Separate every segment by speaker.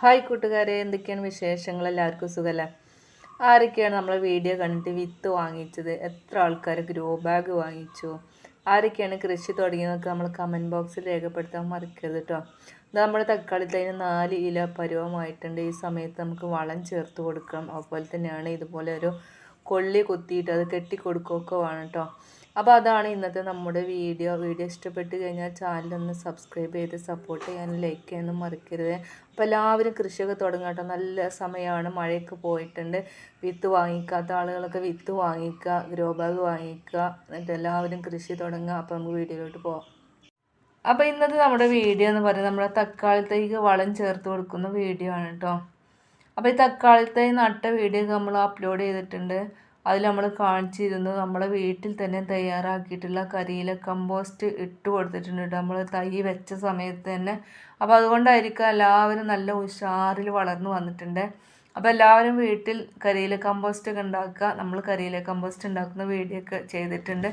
Speaker 1: Hi കൂട്ടുകാരെ എന്തൊക്കെയാണ് വിശേഷങ്ങൾ? എല്ലാവർക്കും സുഖമല്ലേ ആരൊക്കെയാണ് നമ്മളെ വീഡിയോ കണ്ടിട്ട് വിത്ത് വാങ്ങിച്ചത്? എത്ര ആൾക്കാർ ഗ്രോ ബാഗ് വാങ്ങിച്ചു? ആരൊക്കെയാണ് കൃഷി തുടങ്ങിയതൊക്കെ നമ്മൾ കമന്റ് ബോക്സിൽ രേഖപ്പെടുത്താൻ മറക്കരുത് കേട്ടോ ഇത് നമ്മുടെ തക്കാളി തൈന് നാല് ഇല പരുവമായിട്ടുണ്ട്. ഈ സമയത്ത് നമുക്ക് വളം ചേർത്ത് കൊടുക്കണം. അതുപോലെ തന്നെയാണ് ഇതുപോലെ ഒരു കൊള്ളി കുത്തിയിട്ട് അത് കെട്ടി കൊടുക്കുകയൊക്കെ വേണം കേട്ടോ അപ്പോൾ അതാണ് ഇന്നത്തെ നമ്മുടെ വീഡിയോ. വീഡിയോ ഇഷ്ടപ്പെട്ട് കഴിഞ്ഞാൽ ചാനലൊന്ന് സബ്സ്ക്രൈബ് ചെയ്ത് സപ്പോർട്ട് ചെയ്യാനും ലൈക്ക് ചെയ്യാനും മറക്കരുത്. അപ്പോൾ എല്ലാവരും കൃഷിയൊക്കെ തുടങ്ങാട്ടോ നല്ല സമയമാണ്. മഴയൊക്കെ പോയിട്ടുണ്ട്. വിത്ത് വാങ്ങിക്കാത്ത ആളുകളൊക്കെ വിത്ത് വാങ്ങിക്കുക ഗ്രോ ബാഗ് വാങ്ങിക്കുക. എന്നിട്ട് എല്ലാവരും കൃഷി തുടങ്ങുക. അപ്പോൾ നമുക്ക് വീഡിയോയിലോട്ട് പോകാം അപ്പോൾ ഇന്നത്തെ നമ്മുടെ വീഡിയോ എന്ന് പറയുന്നത് നമ്മുടെ തക്കാളിത്തേക്ക് വളം ചേർത്ത് കൊടുക്കുന്ന വീഡിയോ ആണ് കേട്ടോ അപ്പോൾ ഈ തക്കാളിത്തേ നട്ട വീഡിയോ നമ്മൾ അപ്ലോഡ് ചെയ്തിട്ടുണ്ട്. അതിൽ നമ്മൾ കാണിച്ചിരുന്നു നമ്മളെ വീട്ടിൽ തന്നെ തയ്യാറാക്കിയിട്ടുള്ള കരിയില കമ്പോസ്റ്റ് ഇട്ട് കൊടുത്തിട്ടുണ്ട് നമ്മൾ തൈ വെച്ച സമയത്ത് തന്നെ. അപ്പോൾ അതുകൊണ്ടായിരിക്കും എല്ലാവരും നല്ല ഉഷാറിൽ വളർന്നു വന്നിട്ടുണ്ട്. അപ്പോൾ എല്ലാവരും വീട്ടിൽ കരിയില കമ്പോസ്റ്റ് ഒക്കെ ഉണ്ടാക്കുക. നമ്മൾ കരിയില കമ്പോസ്റ്റ് ഉണ്ടാക്കുന്ന വീഡിയോ ഒക്കെ ചെയ്തിട്ടുണ്ട്.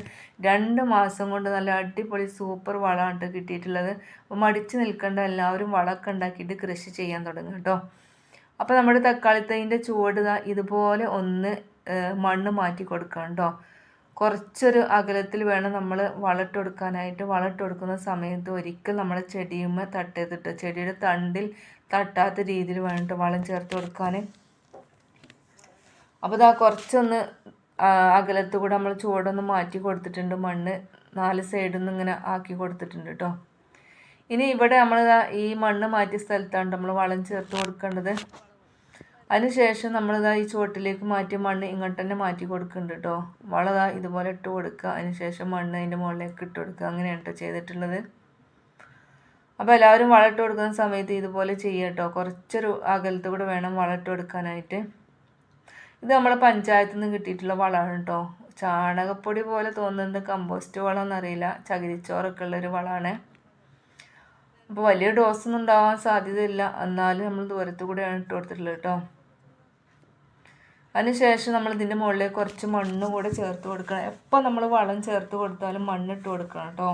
Speaker 1: രണ്ട് മാസം കൊണ്ട് നല്ല അടിപൊളി സൂപ്പർ വളമാണ് കിട്ടിയിട്ടുള്ളത്. അപ്പോൾ മടിച്ച് നിൽക്കേണ്ട എല്ലാവരും വളമൊക്കെ ഉണ്ടാക്കിയിട്ട് കൃഷി ചെയ്യാൻ തുടങ്ങും കേട്ടോ. അപ്പോൾ നമ്മുടെ തക്കാളിത്തൈന്റെ ചുവട് ഇതുപോലെ ഒന്ന് മണ്ണ് മാറ്റി കൊടുക്കണം കേട്ടോ കുറച്ചൊരു അകലത്തിൽ വേണം നമ്മൾ വളട്ട് കൊടുക്കാനായിട്ട് വളട്ട് കൊടുക്കുന്ന സമയത്ത് ഒരിക്കൽ നമ്മൾ ചെടിയുമ്മ തട്ടരുതിട്ട് ചെടിയുടെ തണ്ടിൽ തട്ടാത്ത രീതിയിൽ വേണം വളം ചേർത്ത് കൊടുക്കാൻ അപ്പോൾ ഇതാ കുറച്ചൊന്ന് അകലത്ത് കൂടെ നമ്മൾ ചുവടൊന്ന് മാറ്റി കൊടുത്തിട്ടുണ്ട്. മണ്ണ് നാല് സൈഡിൽ നിന്ന് ഇങ്ങനെ ആക്കി കൊടുത്തിട്ടുണ്ട് കേട്ടോ ഇനി ഇവിടെ നമ്മൾ ഈ മണ്ണ് മാറ്റിയ സ്ഥലത്താണ് നമ്മൾ വളം ചേർത്ത് കൊടുക്കേണ്ടത്. അതിനുശേഷം നമ്മളിതാ ഈ ചുവട്ടിലേക്ക് മാറ്റിയ മണ്ണ് ഇങ്ങോട്ട് തന്നെ മാറ്റി കൊടുക്കുന്നുണ്ട് കേട്ടോ വളതാ ഇതുപോലെ ഇട്ട് കൊടുക്കുക. അതിനുശേഷം മണ്ണ് അതിന്റെ മുകളിലേക്ക് ഇട്ട് കൊടുക്കുക. അങ്ങനെയാണ് കേട്ടോ ചെയ്തിട്ടുള്ളത്. അപ്പോൾ എല്ലാവരും വളമിട്ട് കൊടുക്കുന്ന സമയത്ത് ഇതുപോലെ ചെയ്യുക കേട്ടോ കുറച്ചൊരു അകലത്ത് കൂടെ വേണം വളമിട്ട് കൊടുക്കാനായിട്ട്. ഇത് നമ്മളെ പഞ്ചായത്തിൽ നിന്ന് കിട്ടിയിട്ടുള്ള വളമാണ് കേട്ടോ ചാണകപ്പൊടി പോലെ തോന്നുന്നത് കമ്പോസ്റ്റ് വളം എന്നറിയില്ല ചകിരിച്ചോറൊക്കെ ഉള്ളൊരു വളമാണ് അപ്പോൾ വലിയ ഡോസൊന്നും ഉണ്ടാവാൻ സാധ്യതയില്ല. എന്നാലും നമ്മൾ ദൂരത്തു കൂടെയാണ് ഇട്ട് കൊടുത്തിട്ടുള്ളത് കേട്ടോ അതിനുശേഷം നമ്മൾ ഇതിന്റെ മുകളിൽ കുറച്ച് മണ്ണ് കൂടെ ചേർത്ത് കൊടുക്കണം. എപ്പോൾ നമ്മൾ വളം ചേർത്ത് കൊടുത്താലും മണ്ണിട്ട് കൊടുക്കണം കേട്ടോ.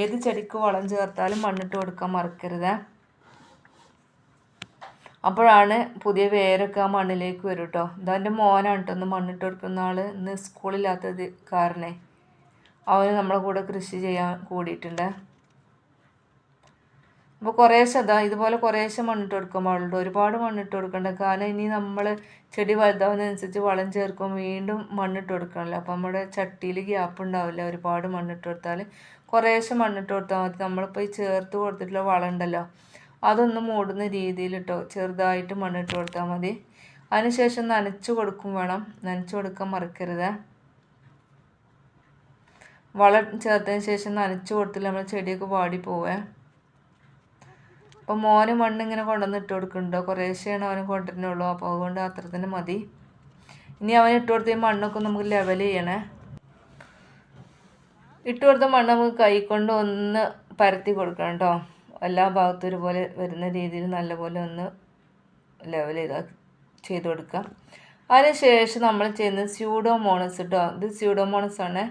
Speaker 1: ഏത് ചെടിക്ക് വളം ചേർത്താലും മണ്ണിട്ട് കൊടുക്കാൻ മറക്കരുത്. അപ്പോഴാണ് പുതിയ വേരൊക്കെ ആ മണ്ണിലേക്ക് വരും കേട്ടോ. ഇതെന്റെ മോനാണ് കേട്ടോ ഒന്ന് മണ്ണിട്ട് കൊടുക്കുന്ന ആൾ ഇന്ന് സ്കൂളില്ലാത്തത് കാരണേ. അവന് നമ്മളെ കൂടെ കൃഷി ചെയ്യാൻ കൂടിയിട്ടുണ്ട്. അപ്പോൾ കുറേശ്ശെ അതാ ഇതുപോലെ കുറേശ്ശെ മണ്ണിട്ട് കൊടുക്കാൻ പാടുള്ളൂ ഒരുപാട് മണ്ണിട്ട് കൊടുക്കണ്ട. കാരണം ഇനി നമ്മൾ ചെടി വലുതാവുന്നതനുസരിച്ച് വളം ചേർക്കും വീണ്ടും മണ്ണിട്ട് കൊടുക്കണമല്ലോ അപ്പോൾ നമ്മുടെ ചട്ടിയിൽ ഗ്യാപ്പ് ഉണ്ടാവില്ല. ഒരുപാട് മണ്ണിട്ട് കൊടുത്താൽ കുറേശ്ശെ മണ്ണിട്ട് കൊടുത്താൽ മതി. നമ്മളിപ്പോൾ ഈ ചേർത്ത് കൊടുത്തിട്ടുള്ള വളം ഉണ്ടല്ലോ അതൊന്ന് മൂടുന്ന രീതിയിൽ ഇട്ടോ ചെറുതായിട്ട് മണ്ണിട്ട് കൊടുത്താൽ മതി. അതിനുശേഷം നനച്ചു കൊടുക്കും വേണം. നനച്ചു കൊടുക്കാൻ മറക്കരുത്. വളം ചേർത്തതിന് ശേഷം നനച്ചു കൊടുത്തില്ല നമ്മൾ ചെടിയൊക്കെ വാടി പോവേ. അപ്പോൾ മോന് മണ്ണ് ഇങ്ങനെ കൊണ്ടുവന്ന് ഇട്ട് കൊടുക്കുന്നുണ്ടോ. കുറേശ്ശെയാണ് അവന് കൊണ്ടുവരുന്നുള്ളൂ. അപ്പോൾ അതുകൊണ്ട് അത്ര തന്നെ മതി. ഇനി അവൻ ഇട്ട് കൊടുത്ത മണ്ണൊക്കെ നമുക്ക് ലെവൽ ചെയ്യണേ. ഇട്ട് കൊടുത്ത മണ്ണ് നമുക്ക് കൈ കൊണ്ട് ഒന്ന് പരത്തി കൊടുക്കണം കേട്ടോ. എല്ലാ ഭാഗത്തും ഒരുപോലെ വരുന്ന രീതിയിൽ നല്ലപോലെ ഒന്ന് ലെവൽ ചെയ്ത ചെയ്ത് കൊടുക്കുക അതിന് ശേഷം നമ്മൾ ചെയ്യുന്നത് സ്യൂഡോമോണസ് കേട്ടോ ഇത് സ്യൂഡോമോണസ് ആണ്.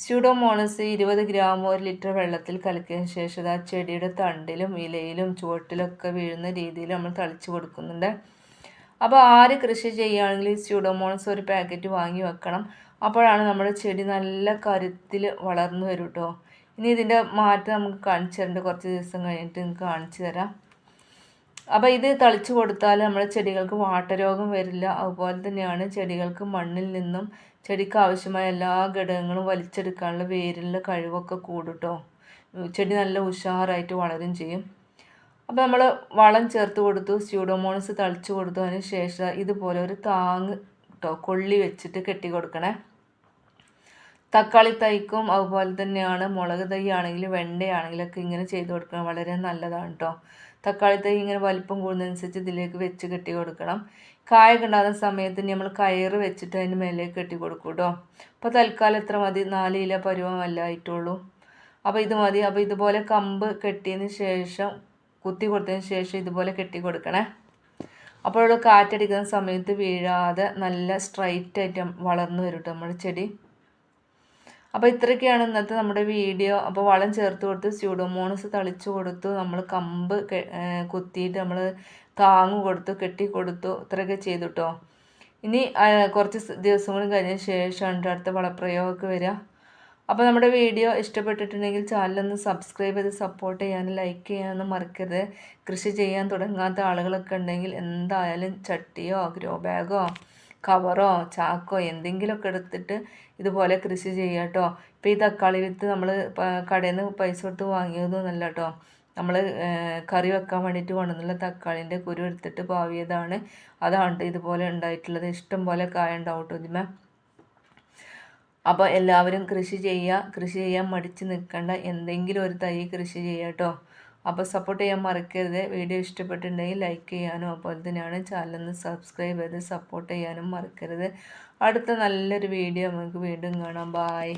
Speaker 1: സ്യൂഡോമോണസ് ഇരുപത് ഗ്രാം ഒരു ലിറ്റർ വെള്ളത്തിൽ കലക്കിയ ശേഷം ആ ചെടിയുടെ തണ്ടിലും ഇലയിലും ചുവട്ടിലൊക്കെ വീഴുന്ന രീതിയിൽ നമ്മൾ തളിച്ചു കൊടുക്കുന്നുണ്ട്. അപ്പോൾ ആര് കൃഷി ചെയ്യുകയാണെങ്കിൽ സ്യൂഡോമോണസ് ഒരു പാക്കറ്റ് വാങ്ങി വെക്കണം. അപ്പോഴാണ് നമ്മുടെ ചെടി നല്ല കരുത്തിൽ വളർന്നു വരും കേട്ടോ ഇനി ഇതിന്റെ മാറ്റം നമുക്ക് കാണിച്ചു തരേണ്ട. കുറച്ച് ദിവസം കഴിഞ്ഞിട്ട് നിങ്ങൾക്ക് കാണിച്ചു തരാം. അപ്പോൾ ഇത് തളിച്ചു കൊടുത്താൽ നമ്മുടെ ചെടികൾക്ക് വാട്ടരോഗം വരില്ല. അതുപോലെ തന്നെയാണ് ചെടികൾക്ക് മണ്ണിൽ നിന്നും ചെടിക്ക് ആവശ്യമായ എല്ലാ ഘടകങ്ങളും വലിച്ചെടുക്കാനുള്ള വേരിലുള്ള കഴിവൊക്കെ കൂടുട്ടോ. കേട്ടോ ചെടി നല്ല ഉഷാറായിട്ട് വളരും ചെയ്യും. അപ്പോൾ നമ്മൾ വളം ചേർത്ത് കൊടുത്തു സ്യൂഡോമോണസ് തളിച്ചു കൊടുത്തു. അതിന് ശേഷം ഇതുപോലെ ഒരു താങ് കേട്ടോ കൊള്ളി വെച്ചിട്ട് കെട്ടി കൊടുക്കണേ. തക്കാളി തൈക്കും അതുപോലെ തന്നെയാണ് മുളക് തൈ ആണെങ്കിലും വെണ്ടയാണെങ്കിലൊക്കെ ഇങ്ങനെ ചെയ്ത് കൊടുക്കണം. വളരെ നല്ലതാണ് കേട്ടോ തക്കാളി തൈ ഇങ്ങനെ വലിപ്പം കൂടുന്നതനുസരിച്ച് ഇതിലേക്ക് വെച്ച് കെട്ടി കൊടുക്കണം. കായൊക്കെ ഉണ്ടാകുന്ന സമയത്ത് നമ്മൾ കയറ് വെച്ചിട്ട് അതിന് മേലേക്ക് കെട്ടി കൊടുക്കും കേട്ടോ അപ്പോൾ തൽക്കാലം എത്ര മതി. നാല് ഇല പരുവമല്ല ആയിട്ടുള്ളൂ. അപ്പോൾ ഇത് മതി. അപ്പോൾ ഇതുപോലെ കമ്പ് കെട്ടിയതിന് ശേഷം കുത്തി കൊടുത്തതിന് ശേഷം ഇതുപോലെ കെട്ടി കൊടുക്കണേ. അപ്പോൾ കാറ്റടിക്കുന്ന സമയത്ത് വീഴാതെ നല്ല സ്ട്രൈറ്റ് ആയിട്ട് വളർന്നു വരും കേട്ടോ നമ്മുടെ ചെടി. അപ്പോൾ ഇത്രയൊക്കെയാണ് ഇന്നത്തെ നമ്മുടെ വീഡിയോ. അപ്പോൾ വളം ചേർത്ത് കൊടുത്ത് സ്യൂഡോമോണസ് തളിച്ചു കൊടുത്തു. നമ്മൾ കമ്പ് കുത്തിയിട്ട് നമ്മൾ താങ്ങ് കൊടുത്തു കെട്ടി കൊടുത്തു. ഇത്രയൊക്കെ ചെയ്തു കേട്ടോ ഇനി കുറച്ച് ദിവസം കഴിഞ്ഞ ശേഷമാണ് അടുത്ത വളപ്രയോഗമൊക്കെ വരിക. അപ്പോൾ നമ്മുടെ വീഡിയോ ഇഷ്ടപ്പെട്ടിട്ടുണ്ടെങ്കിൽ ചാനലൊന്ന് സബ്സ്ക്രൈബ് ചെയ്ത് സപ്പോർട്ട് ചെയ്യാനും ലൈക്ക് ചെയ്യാനൊന്നും മറക്കരുത്. കൃഷി ചെയ്യാൻ തുടങ്ങാത്ത ആളുകളൊക്കെ ഉണ്ടെങ്കിൽ എന്തായാലും ചട്ടിയോ ഗ്രോ ബാഗോ കവറോ ചാക്കോ എന്തെങ്കിലുമൊക്കെ എടുത്തിട്ട് ഇതുപോലെ കൃഷി ചെയ്യുക കേട്ടോ ഇപ്പോൾ ഈ തക്കാളി വിത്ത് നമ്മൾ കടയിൽ നിന്ന് പൈസ കൊടുത്ത് വാങ്ങിയതൊന്നുമല്ല കേട്ടോ നമ്മൾ കറി വെക്കാൻ വേണ്ടിയിട്ട് കൊണ്ടുവന്നുള്ള തക്കാളിന്റെ കുരു എടുത്തിട്ട് പാവിയതാണ്. അതാണ് ഇതുപോലെ ഉണ്ടായിട്ടുള്ളത്. ഇഷ്ടം പോലെ കായ ഉണ്ടാവും കേട്ടോ ഇതിമേ അപ്പോൾ എല്ലാവരും കൃഷി ചെയ്യുക. കൃഷി ചെയ്യാൻ മടിച്ച് നിൽക്കേണ്ട എന്തെങ്കിലും ഒരു തൈ കൃഷി ചെയ്യുക കേട്ടോ അപ്പോൾ സപ്പോർട്ട് ചെയ്യാൻ മറക്കരുത്. വീഡിയോ ഇഷ്ടപ്പെട്ടിട്ടുണ്ടെങ്കിൽ ലൈക്ക് ചെയ്യാനും അതുപോലെ തന്നെയാണ് ചാനലൊന്ന് സബ്സ്ക്രൈബ് ചെയ്ത് സപ്പോർട്ട് ചെയ്യാനും മറക്കരുത്. അടുത്ത നല്ലൊരു വീഡിയോ നമുക്ക് വീണ്ടും കാണാം. ബായ്